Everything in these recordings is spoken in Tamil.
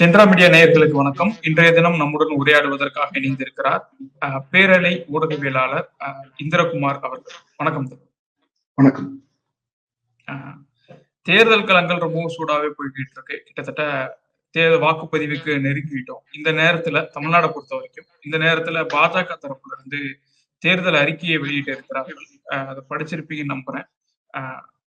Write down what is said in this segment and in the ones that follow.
சென்ட்ரா மீடியா நேயர்களுக்கு வணக்கம். இன்றைய தினம் நம்முடன் உரையாடுவதற்காக இணைந்திருக்கிறார் பேரலை ஊடகவியலாளர் இந்திரகுமார் அவர்கள். வணக்கம். வணக்கம். தேர்தல் களங்கள் ரொம்பவும் சூடாவே போய்கிட்டு இருக்கு கிட்டத்தட்ட தேர்தல் வாக்குப்பதிவுக்கு நெருங்கிட்டோம். இந்த நேரத்துல தமிழ்நாடை பொறுத்த வரைக்கும் இந்த நேரத்துல பாஜக தரப்புல இருந்து தேர்தல் அறிக்கையை வெளியிட்டு இருக்கிறார்கள் அதை படிச்சிருப்பீங்கன்னு நம்புறேன்.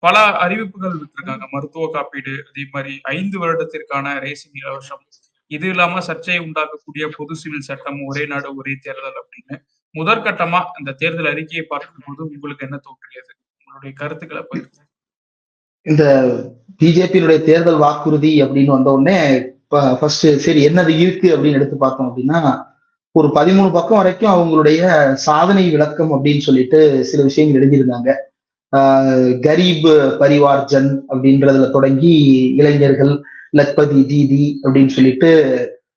பல அறிவிப்புகள் விட்டுருக்காங்க. மருத்துவ காப்பீடு அதே மாதிரி ஐந்து வருடத்திற்கான ரேசிங் இலவசம். இது இல்லாம சர்ச்சையை உண்டாக்கக்கூடிய பொது சிவில் சட்டம் ஒரே நாடு ஒரே தேர்தல் அப்படின்னு முதற்கட்டமா இந்த தேர்தல் அறிக்கையை பார்க்கும்போது உங்களுக்கு என்ன தோன்றியது? உங்களுடைய கருத்துக்களை பகிர்ந்து இந்த பிஜேபியினுடைய தேர்தல் வாக்குறுதி அப்படின்னு வந்த உடனே ஃபர்ஸ்ட் சரி என்னது இருக்கு அப்படின்னு எடுத்து பார்த்தோம் அப்படின்னா ஒரு பதிமூணு பக்கம் வரைக்கும் அவங்களுடைய சாதனை விளக்கம் அப்படின்னு சொல்லிட்டு சில விஷயங்கள் எழுதியிருந்தாங்க. கரீப் பரிவார்ஜன் அப்படின்றதுல தொடங்கி இளைஞர்கள் லக்பதி தீதி அப்படின்னு சொல்லிட்டு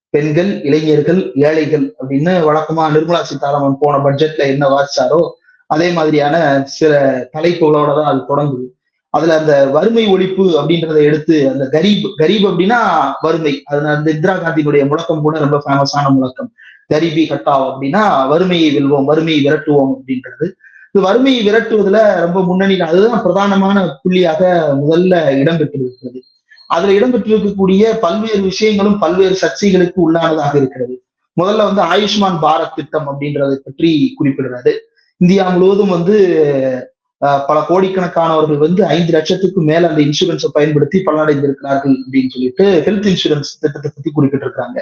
பெண்கள் இளைஞர்கள் ஏழைகள் அப்படின்னு வழக்கமா நிர்மலா சீதாராமன் போன பட்ஜெட்ல என்ன வாசிச்சாரோ அதே மாதிரியான சில தலைப்புகளோட தான் அது தொடங்குது. அதுல அந்த வறுமை ஒழிப்பு அப்படின்றத எடுத்து அந்த கரீப் கரீப் அப்படின்னா வறுமை. அது அந்த இந்திரா காந்தியினுடைய முழக்கம் கூட ரொம்ப ஃபேமஸான முழக்கம். கரீபி கட்டாவ் அப்படின்னா வறுமையை வெல்வோம் வறுமையை விரட்டுவோம் அப்படின்றது. இது வறுமையை விரட்டுவதுல ரொம்ப முன்னணியில் அதுதான் பிரதானமான புள்ளியாக முதல்ல இடம்பெற்றிருக்கிறது. அதுல இடம்பெற்றிருக்கக்கூடிய பல்வேறு விஷயங்களும் பல்வேறு சர்ச்சைகளுக்கு உள்ளானதாக இருக்கிறது. முதல்ல வந்து ஆயுஷ்மான் பாரத் திட்டம் அப்படின்றதை பற்றி குறிப்பிடுறாரு இந்தியா முழுவதும் வந்து பல கோடிக்கணக்கானவர்கள் வந்து ஐந்து லட்சத்துக்கு மேல அந்த இன்சூரன்ஸை பயன்படுத்தி பலனடைந்திருக்கிறார்கள் அப்படின்னு சொல்லிட்டு ஹெல்த் இன்சூரன்ஸ் திட்டத்தை பத்தி குறிப்பிட்டிருக்காங்க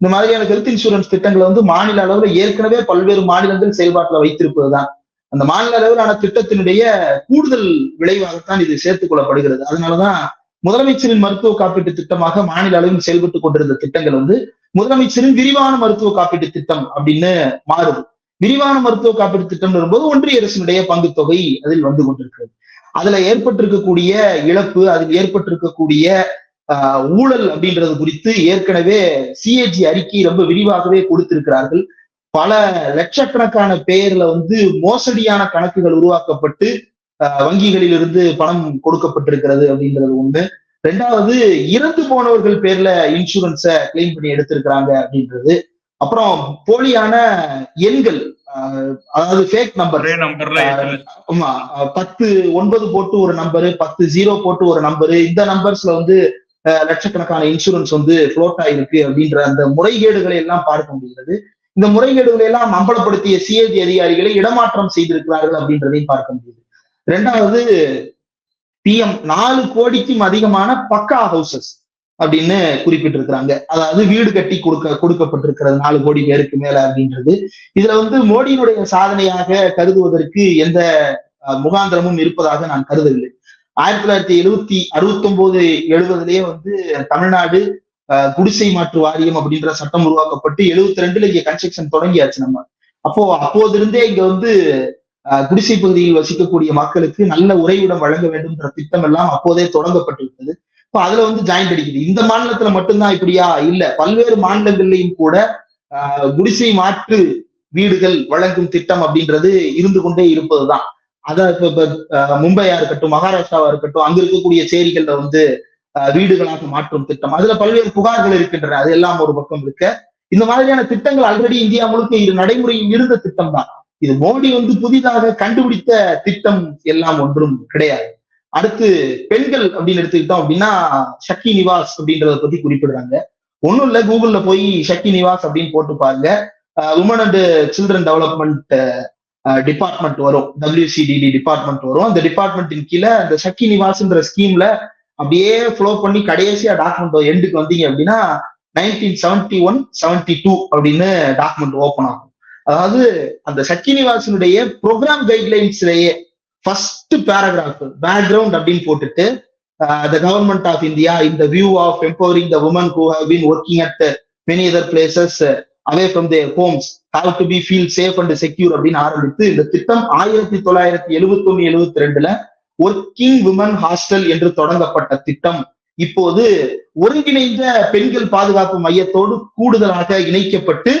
இந்த மாதிரியான ஹெல்த் இன்சூரன்ஸ் திட்டங்களை வந்து மாநில அளவுல ஏற்கனவே பல்வேறு மாநிலங்கள் செயல்பாட்டுல வைத்திருப்பதுதான். அந்த மாநில அளவிலான திட்டத்தினுடைய கூடுதல் விளைவாகத்தான் இது சேர்த்துக் கொள்ளப்படுகிறது. அதனாலதான் முதலமைச்சரின் மருத்துவ காப்பீட்டு திட்டமாக மாநில அளவில் செயல்பட்டு கொண்டிருந்த திட்டங்கள் வந்து முதலமைச்சரின் விரிவான மருத்துவ காப்பீட்டு திட்டம் அப்படின்னு மாறுது. விரிவான மருத்துவ காப்பீட்டு திட்டம் வரும்போது ஒன்றிய அரசினுடைய பங்கு தொகை அதில் வந்து கொண்டிருக்கிறது. அதுல ஏற்பட்டிருக்கக்கூடிய இழப்பு அதில் ஏற்பட்டிருக்கக்கூடிய ஆஹ், ஊழல் அப்படின்றது குறித்து ஏற்கனவே சிஏஜி அறிக்கை ரொம்ப விரிவாகவே கொடுத்திருக்கிறார்கள். பல லட்சக்கணக்கான பெயர்ல வந்து மோசடியான கணக்குகள் உருவாக்கப்பட்டு ஆஹ், வங்கிகளிலிருந்து பணம் கொடுக்கப்பட்டிருக்கிறது அப்படின்றது ஒண்ணு. ரெண்டாவது இறந்து போனவர்கள் பேர்ல இன்சூரன்ஸை கிளைம் பண்ணி எடுத்திருக்கிறாங்க அப்படின்றது. அப்புறம் போலியான எண்கள் அதாவது ஃபேக் நம்பர். ஆமா பத்து ஒன்பது போட்டு ஒரு நம்பரு பத்து ஜீரோ போட்டு ஒரு நம்பரு இந்த நம்பர்ஸ்ல வந்து லட்சக்கணக்கான இன்சூரன்ஸ் வந்து ஃப்ளோட் ஆயிருக்கு அப்படின்ற அந்த முறைகேடுகளை எல்லாம் பார்க்க முடிகிறது. இந்த முறைகேடுகளை எல்லாம் அம்பலப்படுத்திய சிஏஜி அதிகாரிகளை இடமாற்றம் செய்திருக்கிறார்கள் அப்படின்றதையும் பார்க்க முடியுது. ரெண்டாவது பிஎம் நாலு கோடிக்கும் அதிகமான பக்கா ஹவுசஸ் அப்படின்னு குறிப்பிட்டிருக்கிறாங்க. அதாவது வீடு கட்டி கொடுக்க கொடுக்கப்பட்டிருக்கிறது நாலு கோடி பேருக்கு மேல அப்படின்றது. இதுல வந்து மோடியினுடைய சாதனையாக கருதுவதற்கு எந்த முகாந்திரமும் இருப்பதாக நான் கருதவில்லை. ஆயிரத்தி தொள்ளாயிரத்தி எழுபத்தி அறுபத்தி ஒன்பது எழுபதுலயே வந்து தமிழ்நாடு குடிசை மாற்று வாரியம் அப்படின்ற சட்டம் உருவாக்கப்பட்டு எழுபத்தி ரெண்டுல இங்க கன்ஸ்ட்ரக்ஷன் தொடங்கியாச்சு நம்ம. அப்போ அப்போதிருந்தே இங்க வந்து அஹ், குடிசை பகுதியில் வசிக்கக்கூடிய மக்களுக்கு நல்ல உறைவிடம் வழங்க வேண்டும்ன்ற திட்டம் எல்லாம் அப்போதே தொடங்கப்பட்டிருக்கிறது இப்போ அதுல வந்து ஜாயிண்ட் அடிக்குது இந்த மாநிலத்துல மட்டும்தான் இப்படியா? இல்ல பல்வேறு மாநிலங்கள்லயும் கூட குடிசை மாற்று வீடுகள் வழங்கும் திட்டம் அப்படின்றது இருந்து கொண்டே இருப்பதுதான். அதான் இப்ப இப்ப மும்பையா இருக்கட்டும் மகாராஷ்டிராவா இருக்கட்டும் அங்க இருக்கக்கூடிய சேரிகள்ல வந்து வீடுகளாக மாற்றும் திட்டம். அதுல பல்வேறு புகார்கள் இருக்கின்றன. அது எல்லாம் ஒரு பக்கம் இருக்க. இந்த மாதிரியான திட்டங்கள் ஆல்ரெடி இந்தியா முழுக்க இது நடைமுறையில் இருந்த திட்டம் தான் இது மோடி வந்து புதிதாக கண்டுபிடித்த திட்டம் எல்லாம் ஒன்றும் கிடையாது. அடுத்து பெண்கள் அப்படின்னு எடுத்துக்கிட்டோம் அப்படின்னா சக்தி நிவாஸ் அப்படின்றத பத்தி குறிப்பிடுறாங்க. ஒண்ணும் இல்ல கூகுள்ல போய் சக்தி நிவாஸ் அப்படின்னு போட்டு பாருங்க. Women and children development department வரும். டபிள்யூசிடிடி டிபார்ட்மெண்ட் வரும். அந்த டிபார்ட்மெண்ட்டின் கீழே அந்த சக்கி நிவாஸ்ன்ற ஸ்கீம்ல அப்படியே ஃப்ளோ பண்ணி கடைசியா டாக்குமெண்ட் எண்டுக்கு வந்தீங்க அப்படின்னா nineteen seventy one seventy two அப்படின்னு டாக்குமெண்ட் ஓப்பன் ஆகும். அதாவது அந்த சச்சினிவாசனுடைய ப்ரோக்ராம் கைட்லைன்ஸ்லயே ஃபர்ஸ்ட் பேராகிராஃப் பேக்ரவுண்ட் அப்படின்னு போட்டுட்டு த கவர்மெண்ட் ஆஃப் இந்தியா இந்த view of empowering the women who have been working at many other places away from their homes have to be feel safe and secure அப்படின்னு ஆரம்பித்து இந்த திட்டம் ஆயிரத்தி தொள்ளாயிரத்தி எழுபத்தி ஒன்னு எழுபத்தி ரெண்டுல ஒர்க்கிங் விமன் ஹாஸ்டல் என்று தொடங்கப்பட்ட திட்டம் இப்போது ஒருங்கிணைந்த பெண்கள் பாதுகாப்பு மையத்தோடு கூடுதலாக இணைக்கப்பட்டு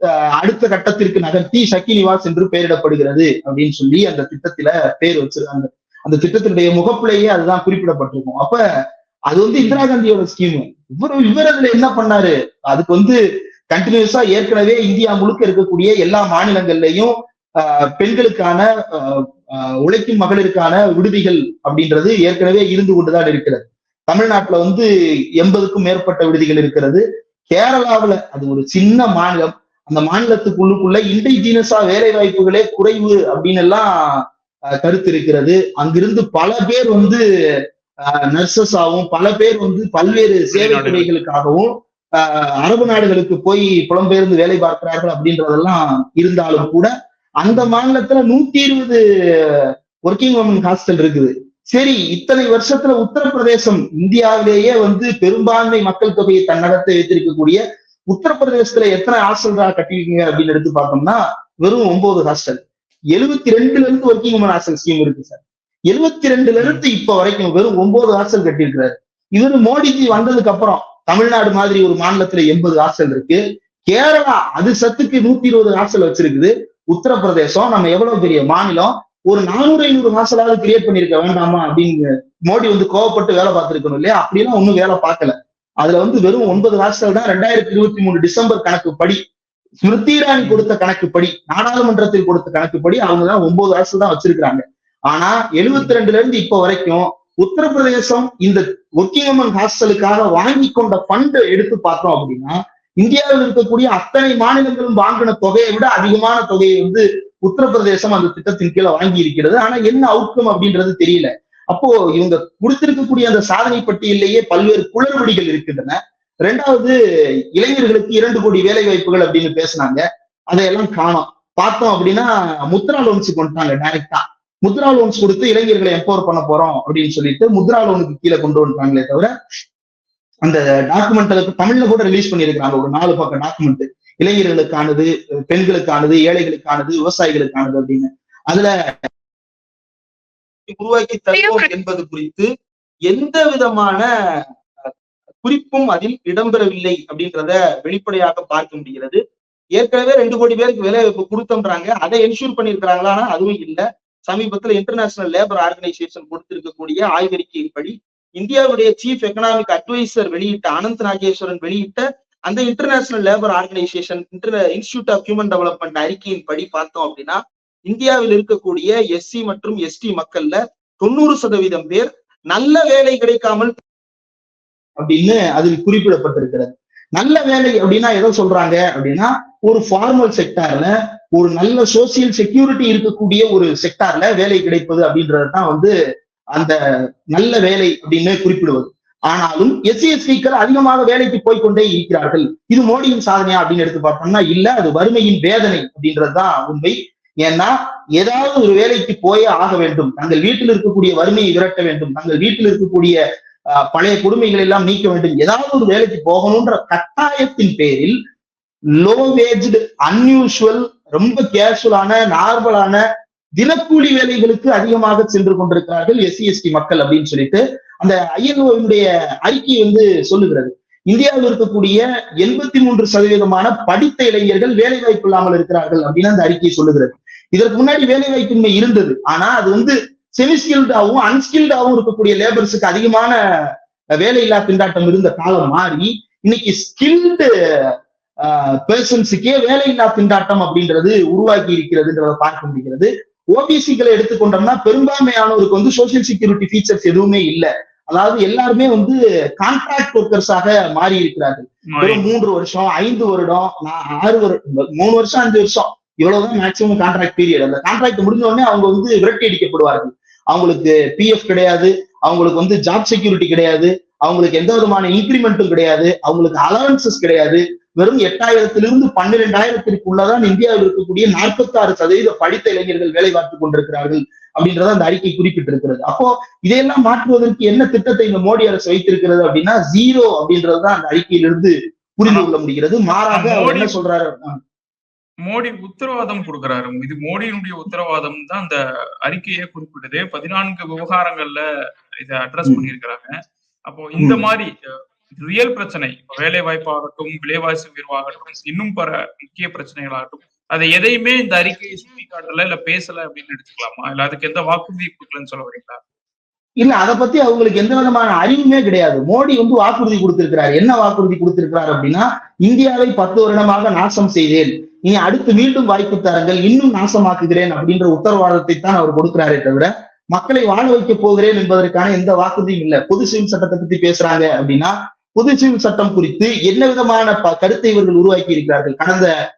அஹ், அடுத்த கட்டத்திற்கு நகர்த்தி சக்கி நிவாஸ் என்று பெயரிடப்படுகிறது அப்படின்னு சொல்லி அந்த திட்டத்துல பேர் வச்சிருக்காங்க அந்த திட்டத்தினுடைய முகப்பிலேயே அதுதான் குறிப்பிடப்பட்டிருக்கும். அப்ப அது வந்து இந்திரா காந்தியோட ஸ்கீம் இவர் இவர் அதுல என்ன பண்ணாரு? அதுக்கு வந்து கண்டினியூஸா ஏற்கனவே இந்தியா முழுக்க இருக்கக்கூடிய எல்லா மாநிலங்கள்லயும் ஆஹ், பெண்களுக்கான ஆஹ், உழைக்கும் மகளிருக்கான விடுதிகள் அப்படின்றது ஏற்கனவே இருந்து கொண்டுதான் இருக்கிறது. தமிழ்நாட்டுல வந்து எண்பதுக்கும் மேற்பட்ட விடுதிகள் இருக்கிறது. கேரளாவுல அது ஒரு சின்ன மாநிலம். அந்த மாநிலத்துக்குள்ளுக்குள்ள இண்டிஜினஸா வேலை வாய்ப்புகளே குறைவு அப்படின்னு எல்லாம் கருத்து இருக்கிறது. அங்கிருந்து பல பேர் வந்து நர்சஸ் ஆகவும் பல பேர் வந்து பல்வேறு சேவை. துறைகளுக்காகவும் அரபு நாடுகளுக்கு போய் புலம்பெயர்ந்து வேலை பார்க்கிறார்கள் அப்படின்றதெல்லாம் இருந்தாலும் கூட அந்த மாநிலத்துல நூத்தி இருபது ஒர்க்கிங் உமன் ஹாஸ்டல் இருக்குது. சரி இத்தனை வருஷத்துல உத்தரப்பிரதேசம் இந்தியாவிலேயே வந்து பெரும்பான்மை மக்கள் தொகையை தன்னகத்தை வைத்திருக்கக்கூடிய உத்தரப்பிரதேசத்துல எத்தனை ஹாஸ்டல்ரா கட்டிருக்கீங்க அப்படின்னு எடுத்து பார்த்தோம்னா வெறும் ஒன்பது ஹாஸ்டல் எழுபத்தி ரெண்டுல இருந்து ஒர்க்கிங் உமன் ஹாஸ்டல் ஸ்கீம் இருக்கு சார் எழுபத்தி ரெண்டுல இருந்து இப்ப வரைக்கும் வெறும் ஒன்பது ஹாஸ்டல் கட்டியிருக்கிறாரு. இவரு மோடிஜி வந்ததுக்கு அப்புறம் தமிழ்நாடு மாதிரி ஒரு மாநிலத்துல எண்பது ஹாஸ்டல் இருக்கு. கேரளா அது சத்துக்கு நூத்தி இருபது ஹாஸ்டல் வச்சிருக்குது. உத்தரப்பிரதேசம் நம்ம எவ்வளவு பெரிய மாநிலம் ஒரு நானூறு ஐநூறு ஹாஸ்டலாவது கிரியேட் பண்ணிருக்க வேண்டாமா அப்படின்னு மோடி வந்து கோவப்பட்டு வேலை பார்த்திருக்கணும் இல்லையா? அப்படிலாம் ஒண்ணும் வேலை பார்க்கல. அதுல வந்து வெறும் ஒன்பது ஹாஸ்டல் தான் ரெண்டாயிரத்தி இருபத்தி மூணு டிசம்பர் கணக்கு படி ஸ்மிருதி இரானி கொடுத்த கணக்குப்படி நாடாளுமன்றத்தில் கொடுத்த கணக்குப்படி அவங்க தான் ஒன்பது ஹாஸ்டல் தான் வச்சிருக்கிறாங்க. ஆனா எழுபத்தி ரெண்டுல இருந்து இப்ப வரைக்கும் உத்தரப்பிரதேசம் இந்த ஒர்க்கிங் ஹாஸ்டலுக்காக வாங்கி கொண்ட ஃபண்ட் எடுத்து பார்த்தோம் அப்படின்னா இந்தியாவில் இருக்கக்கூடிய அத்தனை மாநிலங்களும் வாங்கின தொகையை விட அதிகமான தொகையை வந்து உத்தரப்பிரதேசம் அந்த திட்டத்தின் கீழே வாங்கி இருக்கிறது. ஆனா என்ன அவுட்கம் அப்படின்றது தெரியல. அப்போ இவங்க கொடுத்திருக்கக்கூடிய அந்த சாதனை பட்டியலிலேயே பல்வேறு குளறுபடிகள் இருக்கின்றன. ரெண்டாவது இளைஞர்களுக்கு இரண்டு கோடி வேலை வாய்ப்புகள் அப்படின்னு பேசினாங்க. அதையெல்லாம் காணோம். பார்த்தோம் அப்படின்னா முத்ரா லோன்ஸ் கொண்டுட்டாங்க டைரக்டா முத்ரா லோன்ஸ் கொடுத்து இளைஞர்களை எம்பவர் பண்ண போறோம் அப்படின்னு சொல்லிட்டு முத்ரா லோனுக்கு கீழே கொண்டு வந்துட்டாங்களே தவிர அந்த டாக்குமெண்ட் தமிழ்ல கூட ரிலீஸ் பண்ணியிருக்காங்க ஒரு நாலு பக்கம் டாக்குமெண்ட் இளைஞர்களுக்கானது பெண்களுக்கானது ஏழைகளுக்கானது விவசாயிகளுக்கானது அப்படின்னு. அதுல உருவாக்கி தருவோம் என்பது குறித்து எந்த விதமான குறிப்பும் அதில் இடம்பெறவில்லை அப்படின்றத வெளிப்படையாக பார்க்க முடிகிறது. ஏற்கனவே ரெண்டு கோடி பேருக்கு வேலை வாய்ப்பு கொடுத்தோம்ன்றாங்க. அதை என்ஷூர் பண்ணியிருக்கிறாங்களா? ஆனா அதுவும் இல்ல. சமீபத்துல இன்டர்நேஷனல் லேபர் ஆர்கனைசேஷன் கொடுத்திருக்கக்கூடிய ஆய்வறிக்கையின்படி இந்தியாவுடைய சீஃப் எக்கனாமிக் அட்வைசர் வெளியிட்ட அனந்த் நாகேஸ்வரன் வெளியிட்ட அந்த International Labour Organisation Institute of Human Development அறிக்கையின் படி பார்த்தோம் அப்படின்னா இந்தியாவில் இருக்கக்கூடிய எஸ்சி மற்றும் எஸ்டி மக்கள்ல தொண்ணூறு சதவீதம் பேர் நல்ல வேலை கிடைக்காமல் அப்படின்னு அதில் குறிப்பிடப்பட்டிருக்கிறது. நல்ல வேலை அப்படின்னா எதை சொல்றாங்க அப்படின்னா ஒரு ஃபார்மல் செக்டார்ல ஒரு நல்ல சோசியல் செக்யூரிட்டி இருக்கக்கூடிய ஒரு செக்டார்ல வேலை கிடைப்பது அப்படின்றது தான் வந்து அந்த நல்ல வேலை அப்படின்னு குறிப்பிடுவது. ஆனாலும் எஸ்சி எஸ்டிக்கள் அதிகமாக வேலைக்கு போய்கொண்டே இருக்கிறார்கள். இது மோடியின் சாதனையா அப்படின்னு எடுத்து பார்த்தோம்னா இல்ல அது வறுமையின் வேதனை அப்படின்றதுதான் உண்மை. ஏன்னா ஏதாவது ஒரு வேலைக்கு போயே ஆக வேண்டும். தங்கள் வீட்டில் இருக்கக்கூடிய வறுமையை விரட்ட வேண்டும். தங்கள் வீட்டில் இருக்கக்கூடிய பழைய கொடுமைகள் எல்லாம் நீக்க வேண்டும். ஏதாவது ஒரு வேலைக்கு போகணும்ன்ற கட்டாயத்தின் பேரில் லோ வேஜ்டு அன்யூஷுவல் ரொம்ப கேஷுவலான நார்மலான தினக்கூலி வேலைகளுக்கு அதிகமாக சென்று கொண்டிருக்கிறார்கள் எஸ்சி எஸ்டி மக்கள் அப்படின்னு சொல்லிட்டு அந்த ஐஎல்ஓவினுடைய அறிக்கை வந்து சொல்லுகிறது. இந்தியாவில் இருக்கக்கூடிய எண்பத்தி மூன்று சதவீதமான படித்த இளைஞர்கள் வேலை வாய்ப்பு இல்லாமல் இருக்கிறார்கள் அப்படின்னு அந்த அறிக்கை சொல்லுகிறது. இதற்கு முன்னாடி வேலை வாய்ப்பின்மை இருந்தது. ஆனா அது வந்து செமிஸ்கில்டாவும் அன்ஸ்கில்டாவும் இருக்கக்கூடிய லேபர்ஸுக்கு அதிகமான வேலையில்லா திண்டாட்டம் இருந்த காலம் மாறி இன்னைக்கு ஸ்கில்டு பர்சன்ஸுக்கே வேலையில்லா திண்டாட்டம் அப்படின்றது உருவாக்கி இருக்கிறதுன்றதை பார்க்க முடிகிறது. ஓபிசிகளை எடுத்துக்கொண்டோம்னா பெரும்பான்மையானவருக்கு வந்து சோசியல் செக்யூரிட்டி ஃபீச்சர்ஸ் எதுவுமே இல்லை. அதாவது எல்லாருமே வந்து கான்ட்ராக்ட் ஒர்க்கர்ஸாக மாறி இருக்கிறார்கள். மூன்று வருஷம் ஐந்து வருடம் ஆறு வருடம் மூணு வருஷம் அஞ்சு வருஷம் இவ்வளவுதான் மேக்சிமம் கான்ட்ராக்ட் பீரியட் அந்த கான்ட்ராக்ட் முடிஞ்ச உடனே அவங்க வந்து விரட்டி அடிக்கப்படுவார்கள். அவங்களுக்கு பிஎஃப் கிடையாது அவங்களுக்கு வந்து ஜாப் செக்யூரிட்டி கிடையாது. அவங்களுக்கு எந்த விதமான இன்கிரிமெண்ட்டும் கிடையாது. அவங்களுக்கு அலவன்சஸ் கிடையாது. வெறும் எட்டாயிரத்திலிருந்து பன்னிரெண்டாயிரத்திற்குள்ளதான் இந்தியாவில் இருக்கக்கூடிய நாற்பத்தி ஆறு சதவீத படித்த இளைஞர்கள் வேலை பார்த்துக் கொண்டிருக்கிறார்கள் அப்படின்றத அந்த அறிக்கை குறிப்பிட்டிருக்கிறது. அப்போ இதையெல்லாம் மாற்றுவதற்கு என்ன திட்டத்தை இந்த மோடி அரசு வைத்திருக்கிறது அப்படின்னா ஜீரோ அப்படின்றதுதான் அந்த அறிக்கையிலிருந்து புரிந்து கொள்ள முடிகிறது. மாறாக அவர் என்ன சொல்றாரு? மோடி உத்தரவாதம் கொடுக்கிறாரு. இது மோடியினுடைய உத்தரவாதம் தான் அந்த அறிக்கையே குறிப்பிடுது பதினான்கு விவகாரங்கள்ல இதை அட்ரஸ் பண்ணியிருக்கிறாங்க. அப்போ இந்த மாதிரி ரியல் பிரச்சனை வேலை வாய்ப்பாகட்டும் விலைவாசி உயர்வாகட்டும் இன்னும் பல முக்கிய பிரச்சனைகளாகட்டும் அதை எதையுமே இந்த அறிக்கையை சுட்டி காட்டல இல்ல பேசல அப்படின்னு எடுத்துக்கலாமா இல்ல அதுக்கு எந்த வாக்குறுதி கொடுக்கலன்னு சொல்ல வரீங்களா? இல்ல அதை பத்தி அவங்களுக்கு எந்த விதமான அறிவுமே கிடையாது. மோடி வந்து வாக்குறுதி கொடுத்திருக்கிறார். என்ன வாக்குறுதி கொடுத்திருக்கிறார் அப்படின்னா இந்தியாவை பத்து வருடமாக நாசம் செய்தேன். இனி அடுத்து மீண்டும் வாய்ப்பு தாருங்கள். இன்னும் நாசமாக்குகிறேன் அப்படின்ற உத்தரவாதத்தை தான் அவர் கொடுக்கிறாரே தவிர மக்களை வாழ வைக்க போகிறேன் என்பதற்கான எந்த வாக்குறுதியும் இல்ல. பொது சிவில் சட்டத்தை பத்தி பேசுறாங்க அப்படின்னா பொது சிவில் சட்டம் குறித்து என்ன விதமான ப- கருத்தை இவர்கள் உருவாக்கி இருக்கிறார்கள்? கடந்த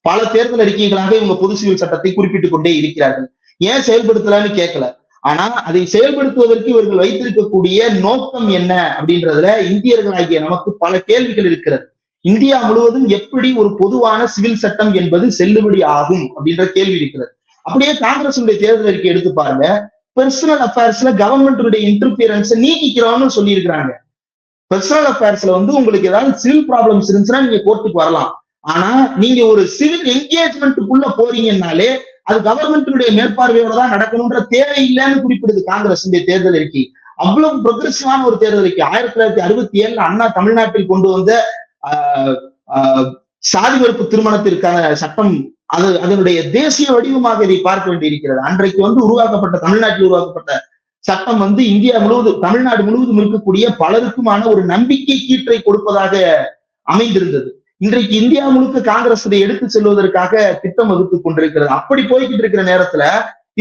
பல தேர்தல் அறிக்கைகளாக இவங்க பொது சிவில் சட்டத்தை குறிப்பிட்டுக் கொண்டே இருக்கிறார்கள். ஏன் செயல்படுத்தலான்னு கேட்கல ஆனா அதை செயல்படுத்துவதற்கு இவர்கள் வைத்திருக்கக்கூடிய நோக்கம் என்ன அப்படின்றதுல இந்தியர்களாகிய நமக்கு பல கேள்விகள் இருக்கிறது. இந்தியா முழுவதும் எப்படி ஒரு பொதுவான சிவில் சட்டம் என்பது செல்லுபடி ஆகும் அப்படின்ற கேள்வி இருக்கிறது. அப்படியே காங்கிரசுடைய தேர்தல் அறிக்கை எடுத்து பாருங்க. பெர்சனல் அஃபேர்ஸ்ல கவர்மெண்ட்டுடைய இன்டர்பியரன்ஸை நீக்கிக்கிறோம்னு சொல்லியிருக்கிறாங்க. பெர்சனல் அஃபேர்ஸ்ல வந்து உங்களுக்கு ஏதாவது சிவில் ப்ராப்ளம்ஸ் இருந்துச்சுன்னா நீங்க கோர்ட்டுக்கு வரலாம். ஆனா நீங்க ஒரு சிவில் என்கேஜ்மெண்ட்டுக்குள்ள போறீங்கன்னாலே அது கவர்மெண்ட்டுடைய மேற்பார்வையோட தான் நடக்கணும்ன்ற தேவையில்லைன்னு குறிப்பிடுது காங்கிரஸ் தேர்தல் அறிக்கை. அவ்வளவு ப்ரொக்ரெசிவான ஒரு தேர்தல் அறிக்கை. ஆயிரத்தி தொள்ளாயிரத்தி அறுபத்தி ஏழுல அண்ணா தமிழ்நாட்டில் கொண்டு வந்த ஆஹ், ஆஹ், சாதி மறுப்பு திருமணத்திற்கான சட்டம் அது அதனுடைய தேசிய வடிவமாக இதை பார்க்க வேண்டியிருக்கிறது. அன்றைக்கு வந்து உருவாக்கப்பட்ட தமிழ்நாட்டில் உருவாக்கப்பட்ட சட்டம் வந்து இந்தியா முழுவதும் தமிழ்நாடு முழுவதும் இருக்கக்கூடிய பலருக்குமான ஒரு நம்பிக்கை கீற்றை கொடுப்பதாக அமைந்திருந்தது. இன்றைக்கு இந்தியா முழுக்க காங்கிரஸ் இதை எடுத்து செல்வதற்காக திட்டம் வகுத்துக் கொண்டிருக்கிறது. அப்படி போய்கிட்டு இருக்கிற நேரத்துல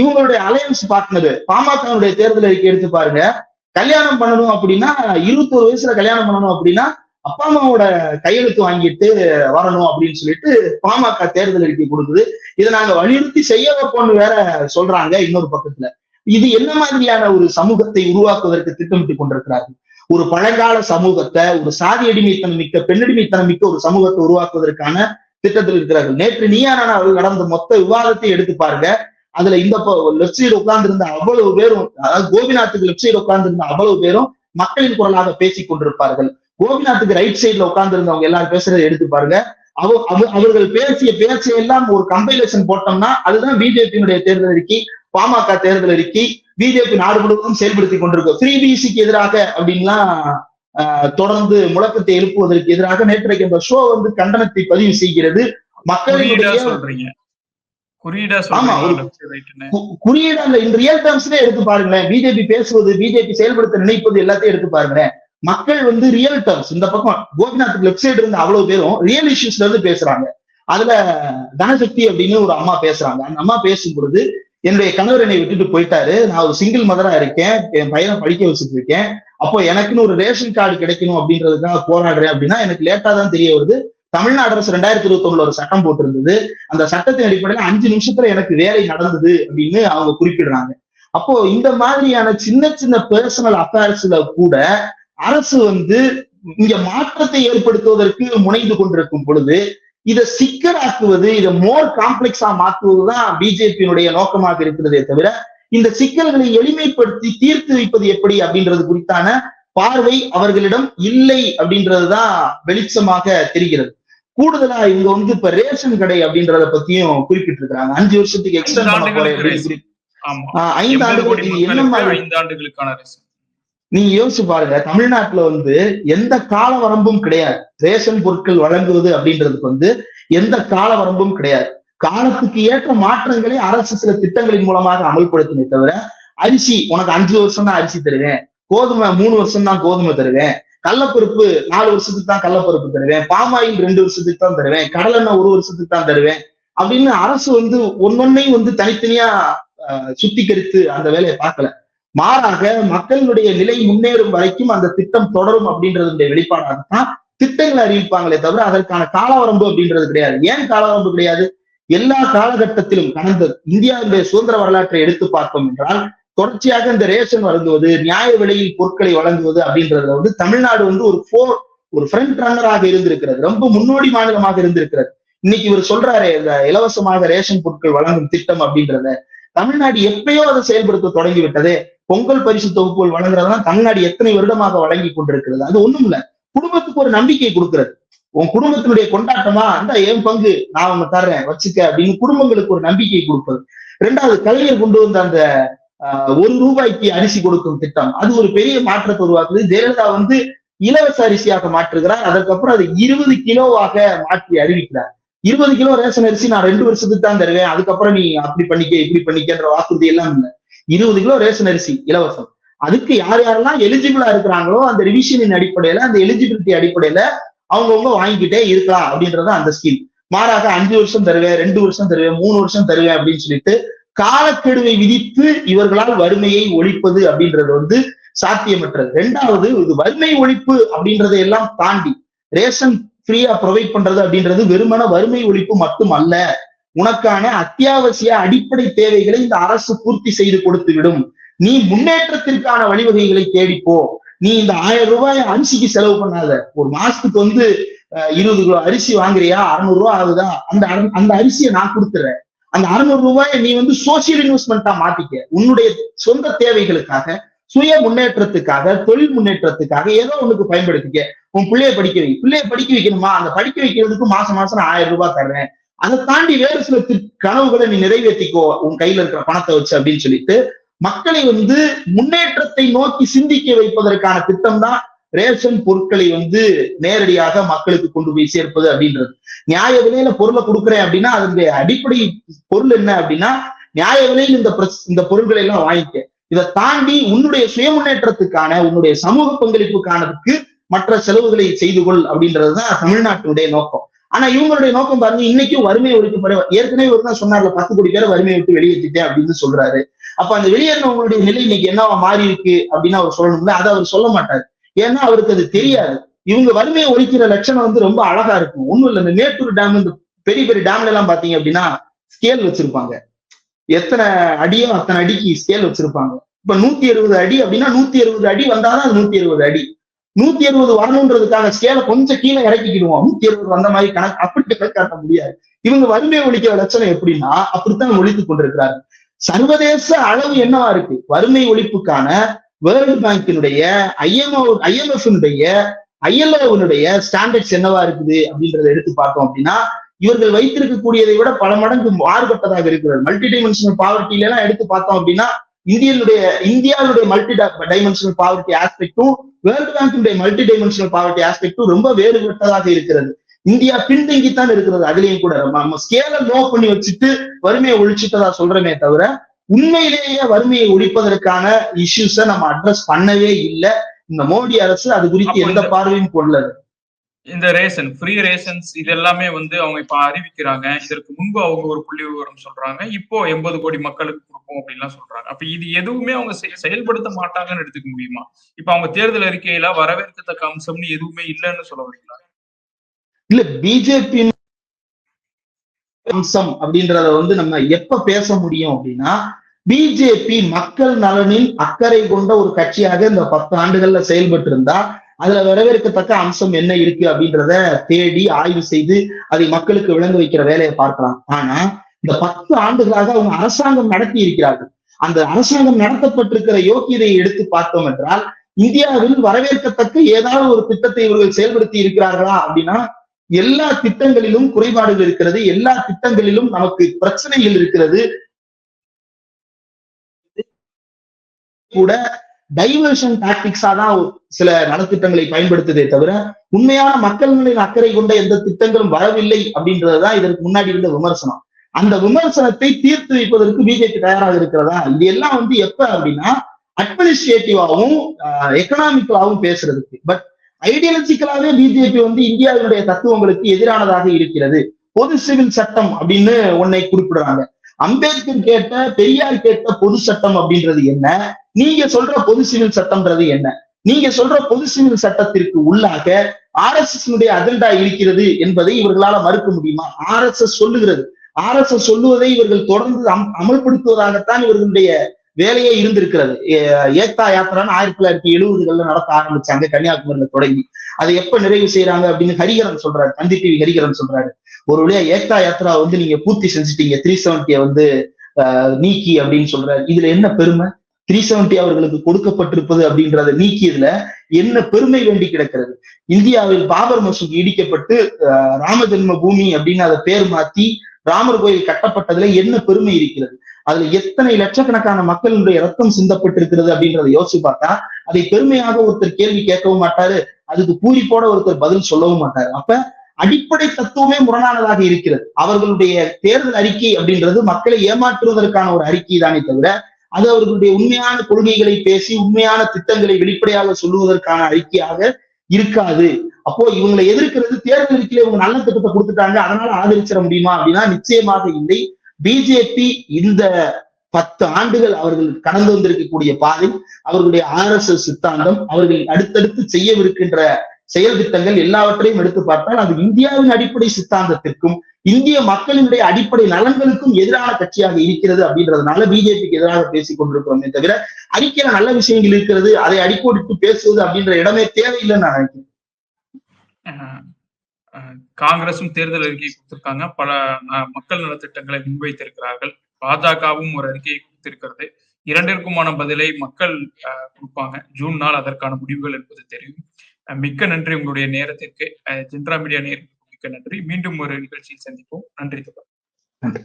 இவங்களுடைய அலையன்ஸ் பார்ட்னர் பாமகனுடைய தேர்தல் அறிக்கை எடுத்து பாருங்க. கல்யாணம் பண்ணணும் அப்படின்னா இருபத்தோரு வயசுல கல்யாணம் பண்ணணும் அப்படின்னா அப்பா அம்மாவோட கையெழுத்து வாங்கிட்டு வரணும் அப்படின்னு சொல்லிட்டு பாமக தேர்தல் அறிக்கை கொடுக்குது. இதை நாங்க வலியுறுத்தி செய்ய வைப்போம்னு வேற சொல்றாங்க இன்னொரு பக்கத்துல. இது என்ன மாதிரியான ஒரு சமூகத்தை உருவாக்குவதற்கு திட்டமிட்டு கொண்டிருக்கிறார்கள்? ஒரு பழங்கால சமூகத்தை ஒரு சாதி அடிமைத்தனம் மிக்க பெண்ணடிமைத்தனம் மிக்க ஒரு சமூகத்தை உருவாக்குவதற்கான திட்டத்தில் இருக்கிறார்கள். நேற்று நீயாரான அவர்கள் நடந்த மொத்த விவாதத்தை எடுத்து பாருங்க. அதுல இந்த லெப்ட் சைடு உட்கார்ந்து இருந்த அவ்வளவு பேரும் அதாவது கோபிநாத்துக்கு லெப்ட் சைடு உட்கார்ந்து இருந்த அவ்வளவு பேரும் மக்களின் குரலாக பேசிக் கொண்டிருப்பார்கள். கோபிநாத்துக்கு ரைட் சைடுல உட்கார்ந்து இருந்தவங்க எல்லாரும் பேசுறதை எடுத்து பாருங்க. அவ அவ- அவர்கள் பேசிய பேச்சை எல்லாம் ஒரு கம்பைலேஷன் போட்டோம்னா அதுதான் பிஜேபியினுடைய தேர்தல் அறிக்கை பாமக தேர்தல் அறிக்கை பிஜேபி நாடு முழுவதும் செயல்படுத்தி கொண்டிருக்கும். த்ரீ பிசிக்கு எதிராக அப்படின்லாம் தொடர்ந்து முழக்கத்தை எழுப்புவதற்கு எதிராக நேற்றைக்கு அந்த ஷோ வந்து கண்டனத்தை பதிவு செய்கிறது. மக்களினுடைய சொல்றீங்க. குறியீடா அந்த இன் ரியல் டேர்ம்ஸ்ல எடுத்து பாருங்களேன். பிஜேபி பேசுவது பிஜேபி செயல்படுத்த நினைப்பது எல்லாத்தையும் எடுத்து பாருங்களேன். மக்கள் வந்து ரியல் டர்ம்ஸ் இந்த பக்கம் கோபிநாத்துக்கு லெப்ட் சைடு இருந்த அவ்வளவு பேரும் ரியல் இஷ்யூஸ்ல இருந்து பேசுறாங்க. அதுல தனசக்தி அப்படின்னு ஒரு அம்மா பேசுறாங்க. அந்த அம்மா பேசும் பொழுது என்னுடைய கணவர் என்னை விட்டுட்டு போயிட்டாரு. நான் ஒரு சிங்கிள் மதரா இருக்கேன். என் பையனை படிக்க வச்சுட்டு இருக்கேன். அப்போ எனக்குன்னு ஒரு ரேஷன் கார்டு கிடைக்கணும் அப்படின்றதுக்காக போராடுறேன் அப்படின்னா எனக்கு லேட்டா தான் தெரிய வருது. தமிழ்நாடு அரசு ரெண்டாயிரத்தி இருபத்தி ஒண்ணுல ஒரு சட்டம் போட்டிருந்தது. அந்த சட்டத்தின் அடிப்படையில அஞ்சு நிமிஷத்துல எனக்கு வேலை நடந்தது அப்படின்னு அவங்க குறிப்பிடுறாங்க. அப்போ இந்த மாதிரியான சின்ன சின்ன பர்சனல் அஃபேர்ஸ்ல கூட அரசு வந்து இங்க மாற்றத்தை ஏற்படுத்துவதற்கு முனைந்து கொண்டிருக்கும் பொழுது இதை சிக்கலாக்குவது இதை மோர் காம்ப்ளெக்ஸா மாற்றுவதுதான் பிஜேபியினுடைய நோக்கமாக இருக்கிறதே தவிர இந்த சிக்கல்களை எளிமைப்படுத்தி தீர்த்து வைப்பது எப்படி அப்படின்றது குறித்தான பார்வை அவர்களிடம் இல்லை அப்படின்றதுதான் வெளிச்சமாக தெரிகிறது. கூடுதலா இவங்க வந்து இப்ப ரேஷன் கடை அப்படின்றத பத்தியும் குறிப்பிட்டிருக்கிறாங்க. அஞ்சு வருஷத்துக்கு ஆஹ் ஐந்து ஆண்டுகளுக்கு என்ன மாதிரி ஐந்து ஆண்டுகளுக்கான ரேஷன். நீங்க யோசிச்சு பாருங்க தமிழ்நாட்டுல வந்து எந்த கால வரம்பும் கிடையாது. ரேஷன் பொருட்கள் வழங்குவது அப்படின்றதுக்கு வந்து எந்த கால வரம்பும் கிடையாது. காலத்துக்கு ஏற்ற மாற்றங்களை அரசு சில திட்டங்களின் மூலமாக அமல்படுத்தினே தவிர அரிசி உனக்கு அஞ்சு வருஷம் தான் அரிசி தருவேன். கோதுமை மூணு வருஷம் தான் கோதுமை தருவேன். கடலப்பருப்பு நாலு வருஷத்துக்கு தான் கள்ளப்பருப்பு தருவேன். பாமாயில் ரெண்டு வருஷத்துக்கு தான் தருவேன். கடலெண்ணெய் ஒரு வருஷத்துக்கு தான் தருவேன். அப்படின்னு அரசு வந்து ஒன்னொன்னையும் வந்து தனித்தனியா ஆஹ், சுத்திகரித்து அந்த வேலையை பார்க்கல. மாறாக மக்களுடைய நிலை முன்னேறும் வரைக்கும் அந்த திட்டம் தொடரும் அப்படின்றதுடைய வெளிப்பாடாகத்தான் திட்டங்களை அறிவிப்பாங்களே தவிர அதற்கான காலவரம்பு அப்படின்றது கிடையாது. ஏன் காலவரம்பு கிடையாது? எல்லா காலகட்டத்திலும் கடந்த இந்தியாவுடைய சுதந்திர வரலாற்றை எடுத்து பார்த்தோம் என்றால் தொடர்ச்சியாக இந்த ரேஷன் வழங்குவது நியாய விலையில் பொருட்களை வழங்குவது அப்படின்றதுல வந்து தமிழ்நாடு வந்து ஒரு போர் ஒரு ஃப்ரண்ட் ரன்னராக இருந்திருக்கிறது. ரொம்ப முன்னோடி மாநிலமாக இருந்திருக்கிறது. இன்னைக்கு இவர் சொல்றாரு இந்த இலவசமாக ரேஷன் பொருட்கள் வழங்கும் திட்டம் அப்படின்றத. தமிழ்நாடு எப்பயோ அதை செயல்படுத்த தொடங்கி விட்டது பொங்கல் பரிசு தொகுப்புகள் வழங்குறதெல்லாம் தமிழ்நாடு எத்தனை வருடமாக வழங்கி கொண்டிருக்கிறது? அது ஒண்ணும் இல்ல. குடும்பத்துக்கு ஒரு நம்பிக்கை கொடுக்கிறது. உன் குடும்பத்தினுடைய கொண்டாட்டமா அந்த என் பங்கு நான் உங்க தர்றேன் வச்சுக்க அப்படின்னு குடும்பங்களுக்கு ஒரு நம்பிக்கை கொடுப்பது. ரெண்டாவது கலைஞர் கொண்டு வந்த அந்த ஆஹ், ஒரு ரூபாய்க்கு அரிசி கொடுக்கும் திட்டம். அது ஒரு பெரிய மாற்றத்தை உருவாக்குது. ஜெயலலிதா வந்து இலவச அரிசியாக மாற்றுகிறார். அதுக்கப்புறம் அது இருபது கிலோவாக மாற்றி அறிவிக்கிறார். இருபது கிலோ ரேஷன் அரிசி நான் ரெண்டு வருஷத்துக்கு தான் தருவேன். அதுக்கப்புறம் நீ அப்படி பண்ணிக்க இப்படி பண்ணிக்கன்ற வாக்குறுதி எல்லாம் இல்லை. இருபது கிலோ ரேஷன் அரிசி இலவசம். அதுக்கு யார் யாரெல்லாம் எலிஜிபிளா இருக்கிறாங்களோ அந்த ரிவிஷனின் அடிப்படையில அந்த எலிஜிபிலிட்டி அடிப்படையில அவங்கவுங்க வாங்கிக்கிட்டே இருக்கலாம் அப்படின்றது அந்த ஸ்கீம் மாறாக அஞ்சு வருஷம் தருவேன் ரெண்டு வருஷம் தருவேன் மூணு வருஷம் தருவேன் அப்படின்னு சொல்லிட்டு காலக்கெடுவை விதித்து இவர்களால் வறுமையை ஒழிப்பது அப்படின்றது வந்து சாத்தியமற்றது. ரெண்டாவது இது வறுமை ஒழிப்பு அப்படின்றதை எல்லாம் தாண்டி ரேஷன் ஃப்ரீயா ப்ரொவைட் பண்றது அப்படின்றது வெறுமன வறுமை ஒழிப்பு மட்டும் அல்ல உனக்கான அத்தியாவசிய அடிப்படை தேவைகளை இந்த அரசு பூர்த்தி செய்து கொடுத்து விடும் நீ முன்னேற்றத்திற்கான வழிவகைகளை தேடிப்போ நீ இந்த ஆயிரம் ரூபாய் அரிசிக்கு செலவு பண்ணாத. ஒரு மாசத்துக்கு வந்து இருபது கிலோ அரிசி வாங்குறியா? அறுநூறு ரூபாய் ஆகுதா? அந்த அந்த அரிசியை நான் கொடுத்துறேன். அந்த அறுநூறு ரூபாயை நீ வந்து சோசியல் இன்வெஸ்ட்மெண்ட்டா மாத்திக்க. உன்னுடைய சொந்த தேவைகளுக்காக சுய முன்னேற்றத்துக்காக தொழில் முன்னேற்றத்துக்காக ஏதோ உனக்கு பயன்படுத்திக்க. உன் பிள்ளைய படிக்க வை. பிள்ளைய படிக்க வைக்கணுமா? அந்த படிக்க வைக்கிறதுக்கு மாசம் மாசம் ஆயிரம் ரூபாய் தர்றேன். அதை தாண்டி வேறு சில கனவுகளை நீ நிறைவேற்றிக்கோ உன் கையில இருக்கிற பணத்தை வச்சு அப்படின்னு சொல்லிட்டு மக்களை வந்து முன்னேற்றத்தை நோக்கி சிந்திக்க வைப்பதற்கான திட்டம் தான் ரேஷன் பொருட்களை வந்து நேரடியாக மக்களுக்கு கொண்டு போய் சேர்ப்பது அப்படின்றது. நியாய விலையில பொருளை கொடுக்குறேன் அப்படின்னா அதனுடைய அடிப்படை பொருள் என்ன அப்படின்னா நியாய விலையில் இந்த இந்த பொருட்களை எல்லாம் வாங்கிக்க. இதை தாண்டி உன்னுடைய சுய முன்னேற்றத்துக்கான உன்னுடைய சமூக பங்களிப்புக்கானதுக்கு மற்ற செலவுகளை செய்து கொள் அப்படின்றதுதான் தமிழ்நாட்டினுடைய நோக்கம். ஆனா இவங்களுடைய நோக்கம் பாருங்க இன்னைக்கும் வறுமை ஒழிக்கப்பட ஏற்கனவே ஒரு தான் சொன்னார்ல பத்து கோடி பேரை வறுமையை விட்டு வெளியேற்றிட்டேன் அப்படின்னு சொல்றாரு. அப்ப அந்த வெளியேறினவங்களுடைய நிலை இன்னைக்கு என்னவா மாறி இருக்கு அப்படின்னு அவர் சொல்லணும்ல அதை அவர் சொல்ல மாட்டார். ஏன்னா அவருக்கு அது தெரியாது. இவங்க வறுமையை ஒழிக்கிற லட்சணம் வந்து ரொம்ப அழகா இருக்கும். ஒண்ணும் இல்ல இந்த மேட்டூர் டேம் இந்த பெரிய பெரிய டேம்ல எல்லாம் பாத்தீங்க அப்படின்னா ஸ்கேல் வச்சிருப்பாங்க. எத்தனை அடியோ அத்தனை அடிக்கு ஸ்கேல் வச்சிருப்பாங்க. இப்ப நூத்தி அறுபது அடி அப்படின்னா நூத்தி அறுபது அடி வந்தாதான் அது நூத்தி அறுபது அடி. நூத்தி அறுபது வரணுன்றதுக்கான ஸ்கேலை கொஞ்சம் கீழே இறக்கிக்கிடுவோம். நூத்தி அறுபது வந்த மாதிரி கணக்கு அப்படி கணக்காட்ட முடியாது. இவங்க வறுமை ஒழிக்கிற லட்சணம் எப்படின்னா அப்படித்தான் ஒழித்துக் கொண்டிருக்கிறாரு. சர்வதேச அளவு என்னவா இருக்கு? வறுமை ஒழிப்புக்கான வேர்ல்டு பேங்கினுடைய ஐஎம்ஓ ஐஎம்எஃப்னுடைய ஐஎல்ஓனுடைய ஸ்டாண்டர்ட்ஸ் என்னவா இருக்குது அப்படின்றத எடுத்து பார்த்தோம் அப்படின்னா இவர்கள் வைத்திருக்கக்கூடியதை விட பல மடங்கு மாறுபட்டதாக இருக்கிறது. மல்டி டைமென்ஷனல் பாவர்ட்டில எல்லாம் எடுத்து பார்த்தோம் அப்படின்னா இந்தியனுடைய இந்தியாவுடைய மல்டி டைமென்ஷனல் பாவர்ட்டி ஆஸ்பெக்டும் வேர்ல்டு பேங்கினுடைய மல்டி டைமென்ஷனல் பாவர்ட்டி ஆஸ்பெக்டும் ரொம்ப வேறுபட்டதாக இருக்கிறது. இந்தியா பின்தங்கித்தான் இருக்கிறது. அதுலயும் கூட நம்ம ஸ்கேல லோ பண்ணி வச்சுட்டு வறுமையை ஒழிச்சுட்டதா சொல்றமே தவிர உண்மையிலேயே வறுமையை ஒழிப்பதற்கான இஷ்யூஸ நம்ம அட்ரஸ் பண்ணவே இல்லை. இந்த மோடி அரசு அது குறித்து எந்த பார்வையும் கொள்ளது இந்த ரேஷன் ஃப்ரீ ரேஷன்ஸ் இது எல்லாமே வந்து அவங்க இப்ப அறிவிக்கிறாங்க. இதற்கு முன்பு அவங்க ஒரு புள்ளி விவரம் சொல்றாங்க. இப்போ எண்பது கோடி மக்களுக்கு கொடுப்போம் அப்படின்லாம் சொல்றாங்க. அப்ப இது எதுவுமே அவங்க செயல்படுத்த மாட்டாங்கன்னு எடுத்துக்க முடியுமா? இப்ப அவங்க தேர்தல் அறிக்கையில வரவேற்கத்தக்க அம்சம்னு எதுவுமே இல்லைன்னு சொல்ல வரீங்களா? இல்ல பிஜேபி அம்சம் அப்படின்றத வந்து நம்ம எப்ப பேச முடியும் அப்படின்னா பிஜேபி மக்கள் நலனில் அக்கறை கொண்ட ஒரு கட்சியாக இந்த பத்து ஆண்டுகள்ல செயல்பட்டு இருந்தா அதுல வரவேற்கத்தக்க அம்சம் என்ன இருக்கு அப்படின்றத தேடி ஆய்வு செய்து அதை மக்களுக்கு விளங்க வைக்கிற வேலையை பார்க்கலாம். ஆனா இந்த பத்து ஆண்டுகளாக அவங்க அரசாங்கம் நடத்தி இருக்கிறார்கள். அந்த அரசாங்கம் நடத்தப்பட்டிருக்கிற யோக்கியதை எடுத்து பார்த்தோம் என்றால் இந்தியாவில் வரவேற்கத்தக்க ஏதாவது ஒரு திட்டத்தை இவர்கள் செயல்படுத்தி இருக்கிறார்களா அப்படின்னா எல்லா திட்டங்களிலும் குறைபாடுகள் இருக்கிறது எல்லா திட்டங்களிலும் நமக்கு பிரச்சனைகள் இருக்கிறது. கூட டைவர்ஷன் டாக்டிக்ஸா தான் சில நலத்திட்டங்களை பயன்படுத்துதே தவிர உண்மையான மக்கள்களின் அக்கறை கொண்ட எந்த திட்டங்களும் வரவில்லை அப்படின்றதுதான் இதற்கு முன்னாடி இருந்த விமர்சனம். அந்த விமர்சனத்தை தீர்த்து வைப்பதற்கு பிஜேபி தயாராக இருக்கிறதா? இது எல்லாம் வந்து எப்ப அப்படின்னா அட்மினிஸ்ட்ரேட்டிவாகவும் எக்கனாமிக்கலாவும் பேசுறதுக்கு. பட் ஐடியாலஜிக்கலாவே பிஜேபி வந்து இந்தியாவினுடைய தத்துவங்களுக்கு எதிரானதாக இருக்கிறது. பொது சிவில் சட்டம் அப்படின்னு ஒன்னை குறிப்பிடுறாங்க. அம்பேத்கர் கேட்ட பெரியார் கேட்ட பொது சட்டம் அப்படின்றது என்ன? நீங்க சொல்ற பொது சிவில் சட்டம்ன்றது என்ன? நீங்க சொல்ற பொது சிவில் சட்டத்திற்கு உள்ளாக ஆர் எஸ் எஸ் அஜெண்டா இருக்கிறது என்பதை இவர்களால மறுக்க முடியுமா? ஆர் எஸ் எஸ் சொல்லுகிறது. ஆர் எஸ் எஸ் சொல்லுவதை இவர்கள் தொடர்ந்து அமல்படுத்துவதாகத்தான் இவர்களுடைய வேலையே இருந்திருக்கிறது. ஏக்தா யாத்திரான்னு ஆயிரத்தி தொள்ளாயிரத்தி எழுபதுகள்ல நடத்த ஆரம்பிச்சாங்க கன்னியாகுமரியில தொடங்கி. அதை எப்ப நிறைவு செய்யறாங்க அப்படின்னு ஹரிகரன் சொல்றாரு தந்தி டிவி ஹரிகரன் சொல்றாரு. ஒரு வழியா ஏக்தா யாத்ரா வந்து நீங்க பூர்த்தி செஞ்சுட்டீங்க. த்ரீ செவன்டிய வந்து நீக்கி அப்படின்னு சொல்றாரு. இதுல என்ன பெருமை? த்ரீ செவன்டி அவர்களுக்கு கொடுக்கப்பட்டிருப்பது அப்படின்றத நீக்கியதுல என்ன பெருமை வேண்டி கிடக்கிறது? இந்தியாவில் பாபர் மசூதி இடிக்கப்பட்டு ராம ஜென்ம பூமி அப்படின்னு அதை பேர் மாத்தி ராமர் கோயில் கட்டப்பட்டதுல என்ன பெருமை இருக்கிறது? அதுல எத்தனை லட்சக்கணக்கான மக்களுடைய ரத்தம் சிந்தப்பட்டிருக்கிறது அப்படின்றத யோசிச்சு பார்த்தா அதை பெருமையாக ஒருத்தர் கேள்வி கேட்கவும் மாட்டாரு. அதுக்கு பூரிப்போட ஒருத்தர் பதில் சொல்லவும் மாட்டாரு. அப்ப அடிப்படை தத்துவமே முரணானதாக இருக்கிறது. அவர்களுடைய தேர்தல் அறிக்கை அப்படின்றது மக்களை ஏமாற்றுவதற்கான ஒரு அறிக்கை தானே தவிர அது அவர்களுடைய உண்மையான கொள்கைகளை பேசி உண்மையான திட்டங்களை வெளிப்படையாக சொல்லுவதற்கான அறிக்கையாக இருக்காது. அப்போ இவங்களை எதிர்க்கிறது தேர்தல் அறிக்கையில இவங்க நல்ல திட்டத்தை கொடுத்துட்டாங்க அதனால ஆதரிச்சிட முடியுமா அப்படின்னா நிச்சயமாக இல்லை. பிஜேபி இந்த பத்து ஆண்டுகள் அவர்கள் கடந்து வந்திருக்கக்கூடிய பாதை அவர்களுடைய ஆர் எஸ் எஸ் சித்தாந்தம் அவர்கள் அடுத்தடுத்து செய்யவிருக்கின்ற செயல் திட்டங்கள் எல்லாவற்றையும் எடுத்து பார்த்தால் அது இந்தியாவின் அடிப்படை சித்தாந்தத்திற்கும் இந்திய மக்களினுடைய அடிப்படை நலன்களுக்கும் எதிரான கட்சியாக இருக்கிறது அப்படின்றதுனால பிஜேபிக்கு எதிராக பேசிக் கொண்டிருக்கிறோமே தவிர அறிக்கையில நல்ல விஷயங்கள் இருக்கிறது அதை அடிக்கோடிட்டு பேசுவது அப்படின்ற இடமே தேவையில்லைன்னு நான் நினைக்கிறேன். காங்கிரசும் தேர்தல் அறிக்கை கொடுத்திருக்காங்க. பல அஹ், மக்கள் நலத்திட்டங்களை முன்வைத்திருக்கிறார்கள். பாஜகவும் ஒரு அறிக்கையை கொடுத்திருக்கிறது. இரண்டிற்குமான பதிலை மக்கள் அஹ், கொடுப்பாங்க. ஜூன் நாள் அதற்கான முடிவுகள் என்பது தெரியும். மிக்க நன்றி உங்களுடைய நேரத்திற்கு. அஹ், மீடியா நேரத்திற்கு மிக்க நன்றி. மீண்டும் ஒரு நிகழ்ச்சியில் சந்திப்போம். நன்றி தொடர் நன்றி.